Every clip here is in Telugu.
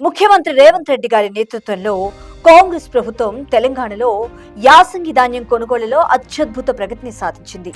ముఖ్యమంత్రి రేవంత్ రెడ్డి గారి నేతృత్వంలో కాంగ్రెస్ ప్రభుత్వం తెలంగాణలో యాసంగి ధాన్యం కొనుగోలులో అత్యద్భుత ప్రగతిని సాధించింది.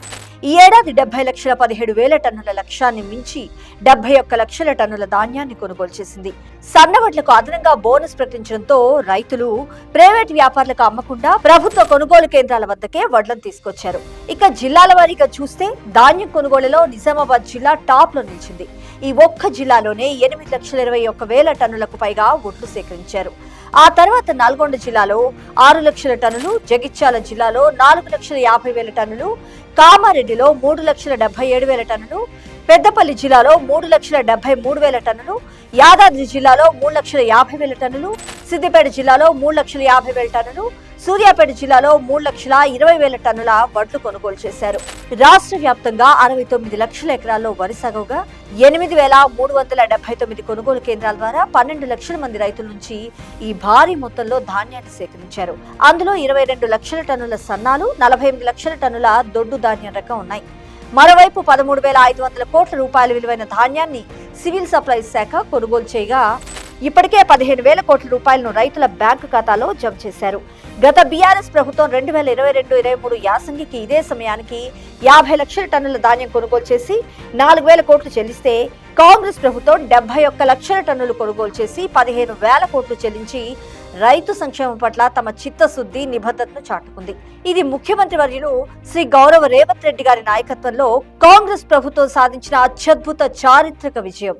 ఈ ఏడాది డెబ్బై లక్షల పదిహేడు వేల టన్నుల లక్ష్యాన్ని మించి డెబ్బై ఒక్క లక్షల టన్నుల ధాన్యాన్ని కొనుగోలు చేసింది. సన్నవడ్లకు అదనంగా బోనస్ ప్రకటించడంతో రైతులు ప్రైవేట్ వ్యాపారులకు అమ్మకుండా ప్రభుత్వ కొనుగోలు కేంద్రాల వద్దకే వడ్లను తీసుకొచ్చారు. ఇక జిల్లాల వారీగా చూస్తే ధాన్యం కొనుగోలులో నిజామాబాద్ జిల్లా టాప్లో నిలిచింది. ఈ ఒక్క జిల్లాలోనే ఎనిమిది లక్షల ఇరవై ఒక్క వేల టన్నులకు పైగా ఒడ్లు సేకరించారు. ఆ తర్వాత నల్గొండ జిల్లాలో ఆరు లక్షల టన్నులు జగిత్యాల జిల్లాలో నాలుగు లక్షల యాభై వేల టన్నులు కామారెడ్డిలో మూడు లక్షల డెబ్బై ఏడు వేల టన్నులు పెద్దపల్లి జిల్లాలో మూడు లక్షల డెబ్బై మూడు వేల టన్నులు యాదాద్రి జిల్లాలో మూడు లక్షల యాభై వేల టన్నులు సిద్దిపేట జిల్లాలో మూడు లక్షల యాభై వేల టన్నులు సూర్యాపేట జిల్లాలో మూడు లక్షల ఇరవై వేల టన్నుల వడ్లు కొనుగోలు చేశారు. రాష్ట్ర వ్యాప్తంగా అరవై తొమ్మిది లక్షల ఎకరాల్లో వరి సాగుగా ఎనిమిది వేల మూడు వందల డెబ్బై తొమ్మిది కొనుగోలు కేంద్రాల ద్వారా పన్నెండు లక్షల మంది రైతుల నుంచి ఈ భారీ మొత్తంలో ధాన్యాన్ని సేకరించారు. అందులో ఇరవై రెండు లక్షల టన్నుల సన్నాలు నలభై ఎనిమిది లక్షల టన్నుల దొడ్డు ధాన్యం రకం ఉన్నాయి. మరోవైపు పదమూడు వేల ఐదు వందల కోట్ల రూపాయల విలువైన ధాన్యాన్ని సివిల్ సప్లైస్ శాఖ కొనుగోలు చేయగా ఇప్పటికే పదిహేను వేల కోట్ల రూపాయలను రైతుల బ్యాంకు ఖాతాలో జమ చేశారు. గత బీఆర్ఎస్ ప్రభుత్వం రెండు వేల ఇరవై రెండు ఇరవై మూడు యాసంగికి ఇదే సమయానికి యాభై లక్షల టన్నుల ధాన్యం కొనుగోలు చేసి నాలుగు వేల కోట్లు చెల్లిస్తే కాంగ్రెస్ ప్రభుత్వం డెబ్బై ఒక్క లక్షల టన్నులు కొనుగోలు చేసి పదిహేను వేల కోట్లు చెల్లించి రైతు సంక్షేమం పట్ల తమ చిత్తశుద్ధి నిబద్ధతను చాటుకుంది. ఇది ముఖ్యమంత్రి వర్యులు శ్రీ గౌరవ రేవంత్ రెడ్డి గారి నాయకత్వంలో కాంగ్రెస్ ప్రభుత్వం సాధించిన అత్యద్భుత చారిత్రక విజయం.